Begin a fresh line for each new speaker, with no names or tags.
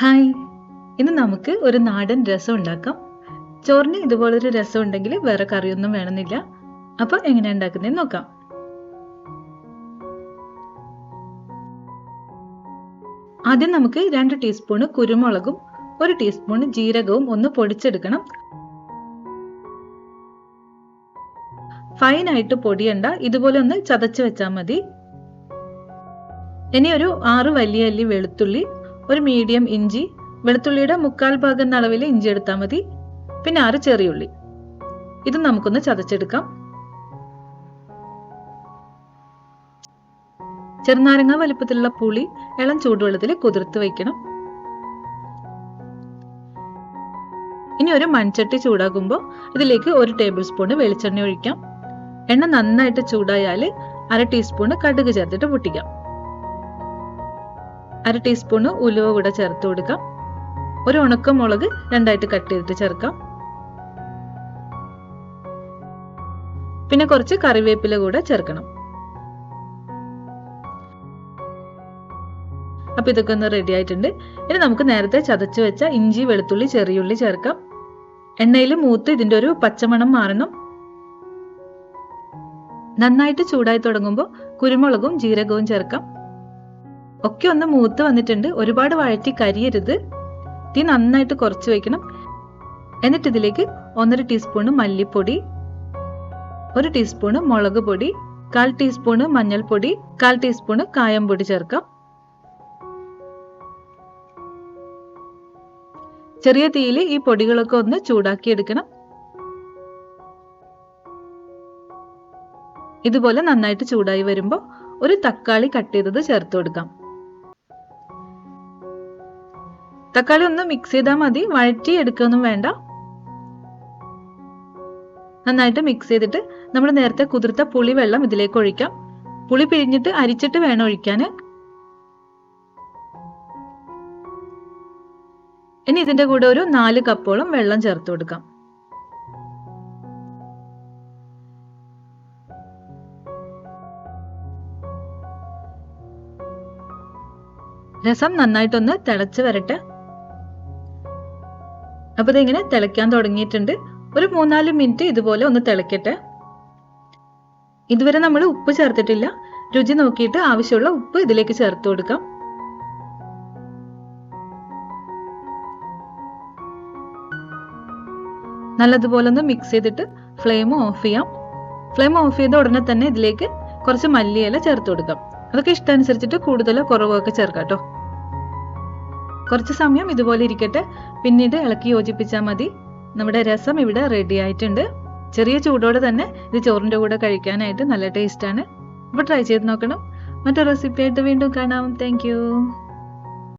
Hi. ഇന്ന് നമുക്ക് ഒരു നാടൻ രസം ഉണ്ടാക്കാം. ചോറിന് ഇതുപോലൊരു രസം ഉണ്ടെങ്കിൽ വേറെ കറിയൊന്നും വേണമെന്നില്ല. അപ്പോൾ എങ്ങനെയാ ഉണ്ടാക്കുന്നതെന്ന് നോക്കാം. ആദ്യം നമുക്ക് രണ്ട് ടീസ്പൂണ് കുരുമുളകും ഒരു ടീസ്പൂൺ ജീരകവും ഒന്ന് പൊടിച്ചെടുക്കണം. ഫൈനായിട്ട് പൊടിയണ്ട ഇതുപോലെ ഒന്ന് ചതച്ച് വെച്ചാൽ മതി. ഇനി ഒരു ആറ് വലിയ അല്ലി വെളുത്തുള്ളി ഒരു മീഡിയം ഇഞ്ചി വെളുത്തുള്ളിയുടെ മുക്കാൽ ഭാഗം എന്ന അളവിൽ ഇഞ്ചി എടുത്താൽ മതി. പിന്നെ ആറ് ചെറിയുള്ളി ഇത് നമുക്കൊന്ന് ചതച്ചെടുക്കാം. ചെറുനാരങ്ങ വലിപ്പത്തിലുള്ള പുളി ഇളം ചൂടുവെള്ളത്തിൽ കുതിർത്ത് വയ്ക്കണം. ഇനി ഒരു മൺചട്ടി ചൂടാകുമ്പോൾ ഇതിലേക്ക് ഒരു ടേബിൾ സ്പൂൺ വെളിച്ചെണ്ണ ഒഴിക്കാം. എണ്ണ നന്നായിട്ട് ചൂടായാൽ അര ടീസ്പൂൺ കടുക് ചേർത്തിട്ട് പൊട്ടിക്കാം. അര ടീസ്പൂണ് ഉലുവ കൂടെ ചേർത്ത് കൊടുക്കാം. ഒരു ഉണക്കമുളക് രണ്ടായിട്ട് കട്ട് ചെയ്തിട്ട് ചേർക്കാം. പിന്നെ കുറച്ച് കറിവേപ്പില കൂടെ ചേർക്കണം. അപ്പൊ ഇതൊക്കെ ഒന്ന് റെഡി ആയിട്ടുണ്ട്. ഇനി നമുക്ക് നേരത്തെ ചതച്ചു വെച്ച ഇഞ്ചി വെളുത്തുള്ളി ചെറിയുള്ളി ചേർക്കാം. എണ്ണയിൽ മൂത്ത് ഇതിന്റെ ഒരു പച്ചമണം മാറണം. നന്നായിട്ട് ചൂടായി തുടങ്ങുമ്പോൾ കുരുമുളകും ജീരകവും ചേർക്കാം. ഒക്കെ ഒന്ന് മൂത്ത് വന്നിട്ടുണ്ട്. ഒരുപാട് വഴറ്റി കരിയരുത്. തീ നന്നായിട്ട് കുറച്ച് വെക്കണം. എന്നിട്ട് ഇതിലേക്ക് ഒന്നര ടീസ്പൂണ് മല്ലിപ്പൊടി ഒരു ടീസ്പൂണ് മുളക് പൊടി കാൽ ടീസ്പൂണ് മഞ്ഞൾപ്പൊടി കാൽ ടീസ്പൂണ് കായം പൊടി ചേർക്കാം. ചെറിയ തീയിൽ ഈ പൊടികളൊക്കെ ഒന്ന് ചൂടാക്കി എടുക്കണം. ഇതുപോലെ നന്നായിട്ട് ചൂടായി വരുമ്പോൾ ഒരു തക്കാളി കട്ട് ചെയ്തത് ചേർത്ത് കൊടുക്കാം. തക്കാളി ഒന്ന് മിക്സ് ചെയ്താൽ മതി. വഴറ്റി എടുക്കുകയൊന്നും വേണ്ട. നന്നായിട്ട് മിക്സ് ചെയ്തിട്ട് നമ്മൾ നേരത്തെ കുതിർത്ത പുളി വെള്ളം ഇതിലേക്ക് ഒഴിക്കാം. പുളി പിഴിഞ്ഞിട്ട് അരിച്ചിട്ട് വേണം ഒഴിക്കാൻ ഇനി ഇതിന്റെ കൂടെ ഒരു നാല് കപ്പോളം വെള്ളം ചേർത്ത് കൊടുക്കാം. രസം നന്നായിട്ടൊന്ന് തിളച്ച് വരട്ടെ. അപ്പൊ ഇതിങ്ങനെ തിളയ്ക്കാൻ തുടങ്ങിയിട്ടുണ്ട്. ഒരു മൂന്നാൽ മിനിറ്റ് ഇതുപോലെ ഒന്ന് തിളക്കട്ടെ. ഇതുവരെ നമ്മൾ ഉപ്പ് ചേർത്തിട്ടില്ല. രുചി നോക്കിയിട്ട് ആവശ്യമുള്ള ഉപ്പ് ഇതിലേക്ക് ചേർത്ത് കൊടുക്കാം. നല്ലതുപോലെ ഒന്ന് മിക്സ് ചെയ്തിട്ട് ഫ്ലെയിം ഓഫ് ചെയ്യാം. ഫ്ലെയിം ഓഫ് ചെയ്ത ഉടനെ തന്നെ ഇതിലേക്ക് കുറച്ച് മല്ലിയില ചേർത്ത് കൊടുക്കാം. അതൊക്കെ ഇഷ്ടമനുസരിച്ചിട്ട് കൂടുതലോ കുറവോ ഒക്കെ ചേർക്കാം കേട്ടോ. കുറച്ച് സമയം ഇതുപോലെ ഇരിക്കട്ടെ. പിന്നീട് ഇളക്കി യോജിപ്പിച്ചാൽ മതി. നമ്മുടെ രസം ഇവിടെ റെഡി ആയിട്ടുണ്ട്. ചെറിയ ചൂടോടെ തന്നെ ഇത് ചോറിന്റെ കൂടെ കഴിക്കാനായിട്ട് നല്ല ടേസ്റ്റാണ് അപ്പോൾ ട്രൈ ചെയ്ത് നോക്കണം. മറ്റൊരു റെസിപ്പി ആയിട്ട് വീണ്ടും കാണാം. താങ്ക്